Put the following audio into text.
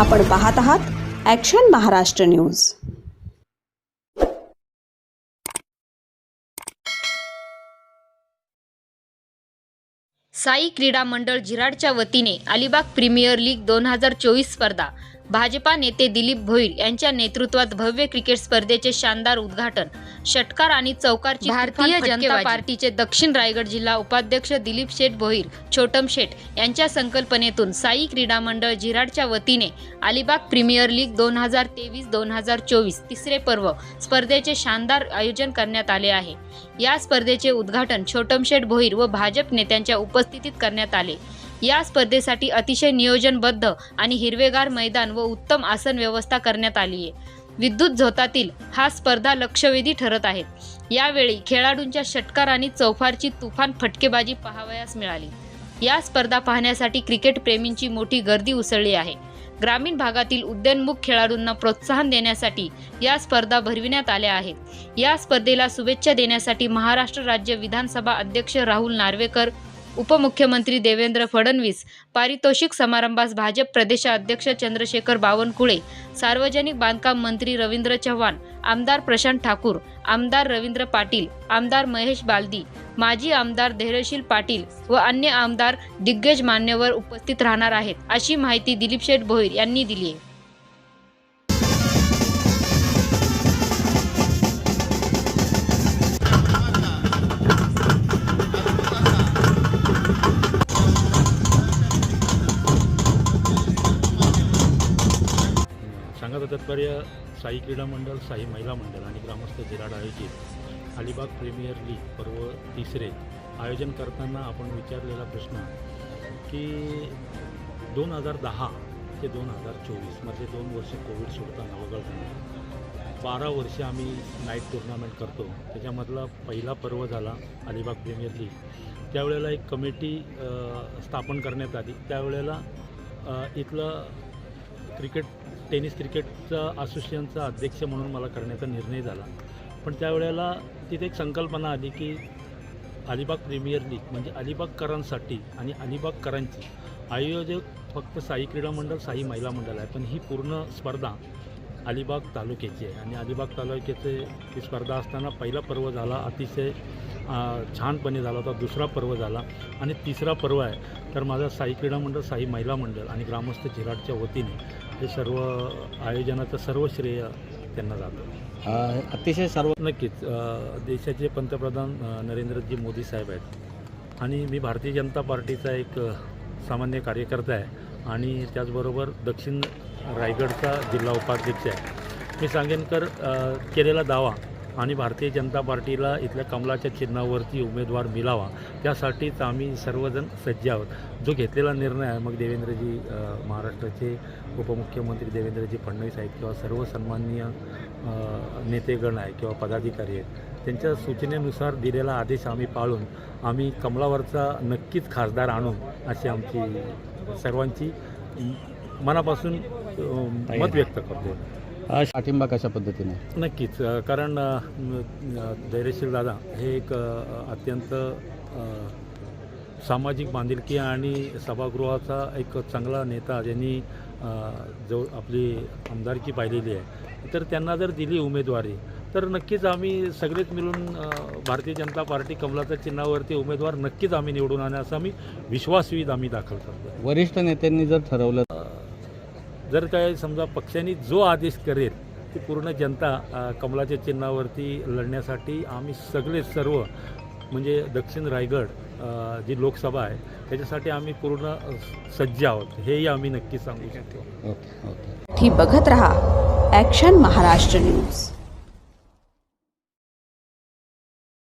आपण पाहत आहात ॲक्शन महाराष्ट्र न्यूज साई क्रीडा मंडळ जिराडच्या वतीने अलिबाग प्रीमियर लीग दोन हजार चोवीस स्पर्धा भाजपा नेते दिलीप भोईर यांच्या नेतृत्वात भव्य क्रिकेट स्पर्धेचे शानदार उद्घाटन. षटकार आणि चौकारची भारतीय जनता पार्टीचे दक्षिण रायगड जिल्हा उपाध्यक्ष दिलीप शेठ भोईर छोटम शेठ यांच्या संकल्पनेतून साई क्रीडा मंडळ झिराडच्या वतीने अलिबाग प्रीमियर लीग दोन हजार तेवीस दोन हजार चोवीस तिसरे पर्व स्पर्धेचे शानदार आयोजन करण्यात आले आहे. या स्पर्धेचे उद्घाटन छोटम शेठ भोईर व भाजप नेत्यांच्या उपस्थितीत करण्यात आले. या स्पर्धेसाठी अतिशय नियोजनबद्ध आणि हिरवेगार मैदान व उत्तम आसन व्यवस्था करण्यात आली आहे विद्युत झोतातील हा स्पर्धा लक्षवेधी ठरत आहेत यावेळी खेळाडूंच्या षटकार आणि चौफारची तुफान फटकेबाजी पाहावयास मिळाली. या स्पर्धा पाहण्यासाठी क्रिकेट प्रेमींची मोठी गर्दी उसळली आहे. ग्रामीण भागातील उद्यानमुख खेळाडूंना प्रोत्साहन देण्यासाठी या स्पर्धा भरविण्यात आल्या आहेत. या स्पर्धेला शुभेच्छा देण्यासाठी महाराष्ट्र राज्य विधानसभा अध्यक्ष राहुल नार्वेकर उपमुख्यमंत्री देवेंद्र फडणवीस पारितोषिक समारंभास भाजप प्रदेशाध्यक्ष चंद्रशेखर बावनकुळे सार्वजनिक बांधकाम मंत्री रवींद्र चव्हाण आमदार प्रशांत ठाकूर आमदार रवींद्र पाटील आमदार महेश बालदी माजी आमदार धैर्यशील पाटील व अन्य आमदार दिग्गज मान्यवर उपस्थित राहणार आहेत अशी माहिती दिलीप शेठ भोईर यांनी दिली आहे. तत्पर्य साई क्रीडा मंडळ साई महिला मंडळ आणि ग्रामस्थ जिराड आयोजित अलिबाग प्रीमियर लीग पर्व तिसरे आयोजन करताना आपण विचारलेला प्रश्न की दोन हजार दहा ते दोन हजार चोवीसमध्ये दोन वर्ष कोविड सोडताना वगळताना बारा वर्ष आम्ही नाईट टुर्नामेंट करतो. त्याच्यामधला पहिला पर्व झाला अलिबाग प्रीमियर लीग. त्यावेळेला एक कमिटी स्थापन करण्यात आली. त्यावेळेला इथलं क्रिकेट टेनिस क्रिकेटचा असोसिएशनचा अध्यक्ष म्हणून मला करण्याचा निर्णय झाला. पण त्यावेळेला तिथे एक संकल्पना आली की अलिबाग प्रीमियर लीग म्हणजे अलिबागकरांसाठी आणि अलिबागकरांची आयोजक फक्त साई क्रीडा मंडळ साई महिला मंडळ आहे. पण ही पूर्ण स्पर्धा अलिबाग तालुक्याची आहे. आणि अलिबाग तालुक्याचे ही स्पर्धा असताना पहिला पर्व झाला अतिशय छानपणे झाला होता. दुसरा पर्व झाला आणि तिसरा पर्व आहे. तर माझा साई क्रीडा मंडळ साई महिला मंडळ आणि ग्रामस्थ झिराडच्या वतीने हे सर्व आयोजनाचं सर्व श्रेय त्यांना जातं. अतिशय सर्व नक्कीच देशाचे पंतप्रधान नरेंद्रजी मोदी साहेब आहेत. आणि मी भारतीय जनता पार्टीचा एक सामान्य कार्यकर्ता आहे. आणि त्याचबरोबर दक्षिण रायगडचा जिल्हा उपाध्यक्ष आहे. मी सांगेन कर अ, केलेला दावा आणि भारतीय जनता पार्टीला इथल्या कमलाच्या चिन्हावरती उमेदवार मिळावा त्यासाठीच आम्ही सर्वजण सज्ज आहोत. जो घेतलेला निर्णय आहे मग देवेंद्रजी महाराष्ट्राचे उपमुख्यमंत्री देवेंद्रजी फडणवीस आहेत किंवा सर्व सन्माननीय नेतेगण आहे किंवा पदाधिकारी आहेत त्यांच्या सूचनेनुसार दिलेला आदेश आम्ही पाळून आम्ही कमलावरचा नक्कीच खासदार आणू अशी आमची सर्वांची मनापासून मत व्यक्त करतो पाठिंबा कशा पद्धतीने? नक्कीच. कारण धैर्यशील दादा हे एक अत्यंत सामाजिक बांधिलकी आणि सभागृहाचा एक चांगला नेता ज्यांनी जो आपली आमदारकी पाहिलेली आहे तर त्यांना जर दिली उमेदवारी तर नक्कीच आम्ही सगळेच मिळून भारतीय जनता पार्टी कमलाच्या चिन्हावरती उमेदवार नक्कीच आम्ही निवडून आणू असा आम्ही विश्वासवीत आम्ही दाखल करतो वरिष्ठ नेत्यांनी जर ठरवलं जर काय समजा पक्षांनी जो आदेश करेल ती पूर्ण जनता कमलाच्या चिन्हावरती लढण्यासाठी आम्ही सगळे सर्व म्हणजे दक्षिण रायगड जी लोकसभा आहे त्याच्यासाठी आम्ही पूर्ण सज्ज आहोत. हेही आम्ही नक्की सांगू शकतो. Okay okay. ही बघत रहा. Action Maharashtra news